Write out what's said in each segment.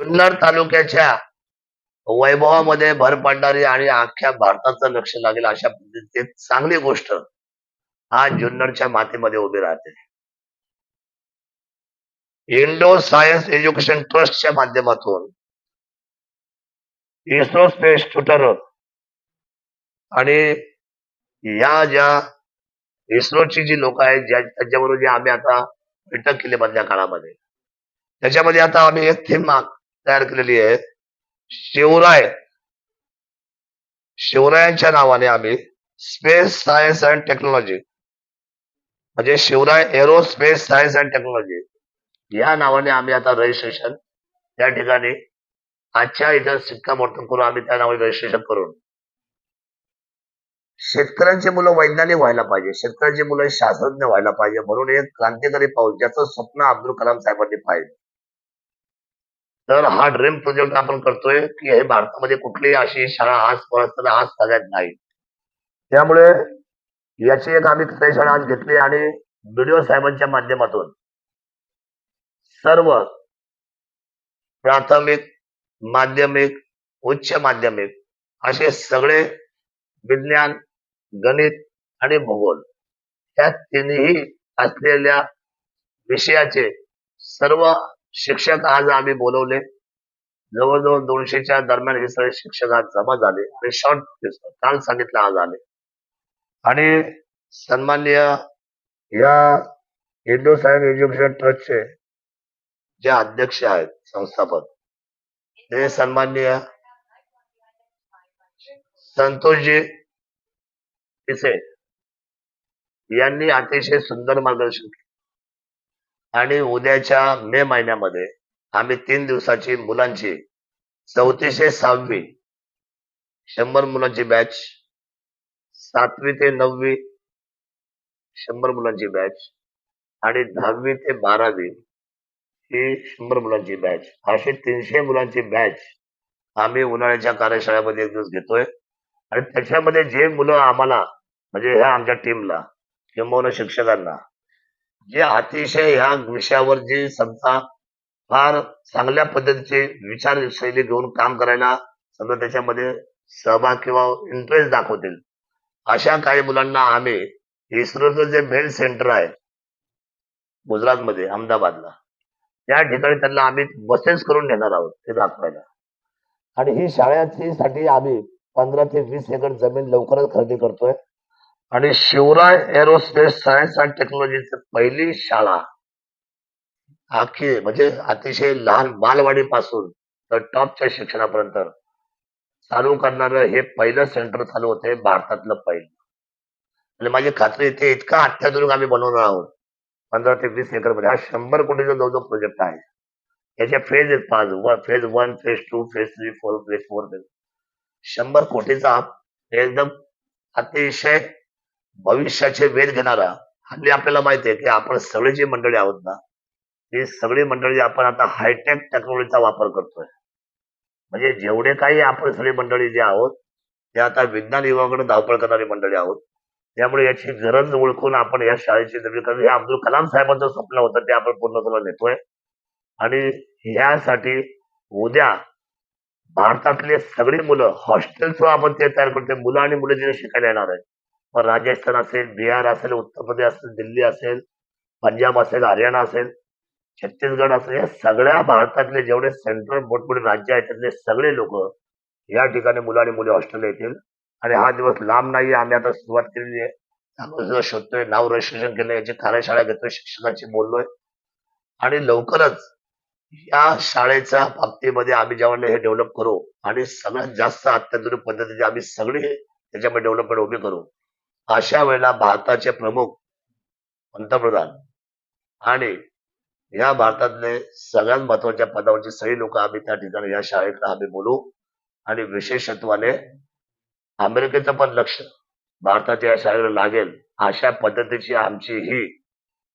जुन्नर तालुक्याच्या वैभवामध्ये भर पडणारी आणि अख्ख्या भारताचं लक्ष लागेल अशा पद्धतीची चांगली गोष्ट आज जुन्नरच्या मातीमध्ये उभी राहते. इंडो सायन्स एज्युकेशन ट्रस्टच्या माध्यमातून इस्रो स्पेस ट्युटर आणि या ज्या इस्रोची जी लोक आहेत ज्या त्यांच्याबरोबर जे आम्ही आता बैठक केली मधल्या काळामध्ये त्याच्यामध्ये आता आम्ही एक थीम तयार केलेली आहे शिवराय शिवरायांच्या नावाने आम्ही स्पेस सायन्स अँड टेक्नॉलॉजी म्हणजे Shivrai aerospace science and technology या नावाने आम्ही आता रजिस्ट्रेशन त्या ठिकाणी आजच्या इथं शिक्कामोर्तब करून आम्ही त्या नावाने रजिस्ट्रेशन करून शेतकऱ्यांची मुलं वैज्ञानिक व्हायला पाहिजे शेतकऱ्यांची मुलं शास्त्रज्ञ व्हायला पाहिजे म्हणून एक क्रांतिकारी पाऊल ज्याचं स्वप्न अब्दुल कलाम साहेबांनी पाहिजे तर हा ड्रीम प्रोजेक्ट आपण करतोय की हे भारतामध्ये कुठलीही अशी शाळा आज आज सगळ्यात नाही. त्यामुळे याची एक आम्ही शाळा आज घेतली आणि बीडीओ साहेबांच्या माध्यमातून सर्व प्राथमिक माध्यमिक उच्च माध्यमिक असे सगळे विज्ञान गणित आणि भूगोल या तिन्ही असलेल्या विषयाचे सर्व शिक्षक आज आम्ही बोलवले. जवळजवळ दोनशेच्या दरम्यान हे सगळे शिक्षक आज जमा झाले. आणि शॉर्ट काल सांगितलं आज आले. आणि सन्मान्य या हिंदू सायन्स एज्युकेशन ट्रस्टचे जे अध्यक्ष आहेत संस्थापक ते सन्मान्य संतोषजी पिसे यांनी अतिशय सुंदर मार्गदर्शन केले. आणि उद्याच्या मे महिन्यामध्ये आम्ही तीन दिवसाची मुलांची चौथी सहावी शंभर मुलांची बॅच सातवी ते नववी शंभर मुलांची बॅच आणि दहावी ते बारावी ही शंभर मुलांची बॅच अशी तीनशे मुलांची बॅच आम्ही उन्हाळ्याच्या कार्यशाळेमध्ये एक दिवस घेतोय. आणि त्याच्यामध्ये जे मुलं आम्हाला म्हणजे ह्या आमच्या टीमला किंबहुना शिक्षकांना जे अतिशय ह्या विषयावर जी समजा फार चांगल्या पद्धतीचे विचारशैली घेऊन काम करायला समजा त्याच्यामध्ये सहभाग किंवा इंटरेस्ट दाखवतील. अशा काही मुलांना आम्ही इस्रोचं जे मेल सेंटर आहे गुजरातमध्ये अहमदाबादला त्या ठिकाणी त्यांना आम्ही बसेस करून नेणार आहोत ते दाखवायला. आणि ही शाळेची साठी आम्ही पंधरा ते वीस एकर जमीन लवकरच खरेदी करतोय. आणि शिवराय एरोस्पेस सायन्स अँड टेक्नॉलॉजीची पहिली शाळा. आखी म्हणजे अतिशय लहान बालवाडीपासून तर टॉपच्या शिक्षणापर्यंत. चालू करणारं हे पहिलं सेंटर चालू होते भारतातलं पहिलं. आणि माझी खात्री ते इतका अत्याधुनिक आम्ही बनवणार आहोत. पंधरा ते वीस एकरमध्ये हा शंभर कोटीचा जवळजवळ प्रोजेक्ट आहे याच्या फेज आहेत पाच. Phase one phase two phase three four phase four phase शंभर कोटीचा एकदम अतिशय भविष्याचे वेध घेणारा. हल्ली आपल्याला माहिती आहे की आपण सगळी जी मंडळी आहोत ना ती सगळी मंडळी आपण आता हायटेक टेक्नॉलॉजीचा वापर करतोय. म्हणजे जेवढे काही आपण सगळी मंडळी जे आहोत ते आता विज्ञान विभागाकडे धावपळ करणारी मंडळी आहोत. त्यामुळे याची गरज ओळखून आपण या शाळेची निर्मिती करून हे अब्दुल कलाम साहेबांचं स्वप्न होतं ते आपण पूर्ण करून नेतोय आणि ह्यासाठी उद्या भारतातले सगळी मुलं हॉस्टेलचं आपण ते तयार करतोय. मुलं आणि मुलं जिथे शिकायला येणार आहेत राजस्थान असेल बिहार असेल उत्तर प्रदेश असेल दिल्ली असेल पंजाब असेल हरियाणा असेल छत्तीसगड असेल या सगळ्या भारतातले जेवढे सेंट्रल मोठमोठे राज्य आहेत त्यातले सगळे लोक या ठिकाणी मुलं आणि मुली हॉस्टेलला येतील. आणि हा दिवस लांब नाही आम्ही आता सुरुवात केलेली आहे. शोधतोय नाव रजिस्ट्रेशन केलं याची कार्यशाळा घेतोय शिक्षकांशी बोललोय. आणि लवकरच या शाळेच्या बाबतीमध्ये आम्ही ज्यावेळेला हे डेव्हलप करू आणि सगळ्यात जास्त अत्याधुनिक पद्धतीने आम्ही सगळी त्याच्यामध्ये डेव्हलपमेंट उभी करू. अशा वेळेला भारताचे प्रमुख पंतप्रधान आणि या भारतातले सगळ्यात महत्त्वाच्या पदावरचे सगळी लोक आम्ही त्या ठिकाणी या शाळेतला आम्ही बोलू. आणि विशेषत्वाने अमेरिकेचं पण लक्ष भारताच्या या शाळेला लागेल अशा पद्धतीची आमची ही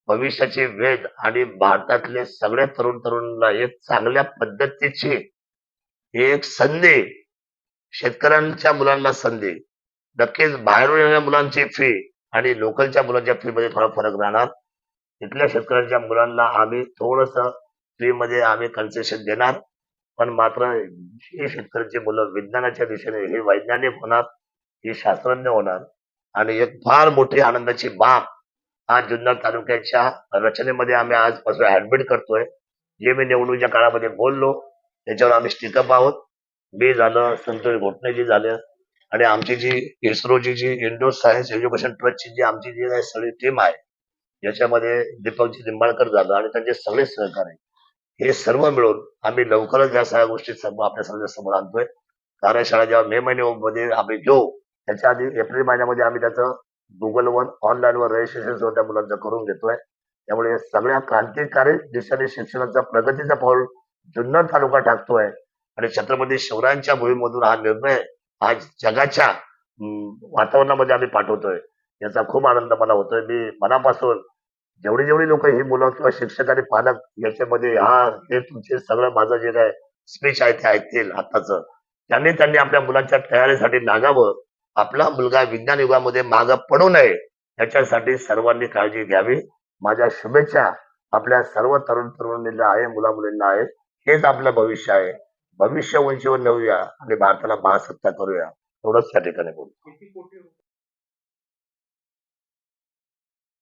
भविष्याची वेध आणि भारतातले सगळे तरुण तरुणांना एक चांगल्या पद्धतीची एक संधी शेतकऱ्यांच्या मुलांना संधी नक्कीच बाहेरून येणाऱ्या मुलांची फी आणि लोकलच्या मुलांच्या फी मध्ये थोडा फरक राहणार. इथल्या शेतकऱ्यांच्या मुलांना आम्ही थोडस फी मध्ये आम्ही कन्सेशन देणार. पण मात्र ही शेतकऱ्यांची मुलं विज्ञानाच्या दिशेने हे वैज्ञानिक होणार हे शास्त्रज्ञ होणार. आणि एक फार मोठी आनंदाची बाब आज जुन्नर तालुक्याच्या रचनेमध्ये आम्ही आजपासून ऍडमिट करतोय. जे मी निवडणुकीच्या काळामध्ये बोललो त्याच्यावर आम्ही स्टिकअप आहोत. मी झालं संतोष घोटणेजी झालं आणि आमची जी इस्रोची जी इंडो सायन्स एज्युकेशन ट्रस्टची जी आमची जी काही सगळी टीम आहे याच्यामध्ये दीपकजी निंबाळकर झालं आणि त्यांचे सगळे सहकारी हे सर्व मिळून आम्ही लवकरच या सगळ्या गोष्टी सर्व आपल्या सर्व समोर आणतोय. कार्यशाळा जेव्हा मे महिन्यामध्ये आम्ही घेऊ त्याच्या आधी एप्रिल महिन्यामध्ये आम्ही त्याचं गुगलवर ऑनलाईनवर रजिस्ट्रेशन सुद्धा त्या मुलांचं करून घेतोय. त्यामुळे सगळ्या क्रांतिकारी दिशेने शिक्षणाचा प्रगतीचा पाऊल जुन्नर तालुका टाकतोय. आणि छत्रपती शिवरायांच्या भूमीमधून हा निर्णय आज जगाच्या वातावरणामध्ये आम्ही पाठवतोय. याचा खूप आनंद मला होतोय. मी मनापासून जेवढी जेवढी लोक ही मुलं किंवा शिक्षक आणि पालक याच्यामध्ये हा हे तुमचे सगळं माझं जे काय स्पीच आहे ते ऐकतील आताच. त्यांनी त्यांनी आपल्या मुलांच्या तयारीसाठी लागावं आपला मुलगा विज्ञान युगामध्ये मागं पडू नये याच्यासाठी सर्वांनी काळजी घ्यावी. माझ्या शुभेच्छा आपल्या सर्व तरुण तरुणींना आहे मुला मुलींना आहे. हेच आपलं भविष्य आहे. भविष्य म्हणजे उंचीवर नेऊया आणि भारताला महासत्ता करूया एवढंच त्या ठिकाणी बोलतो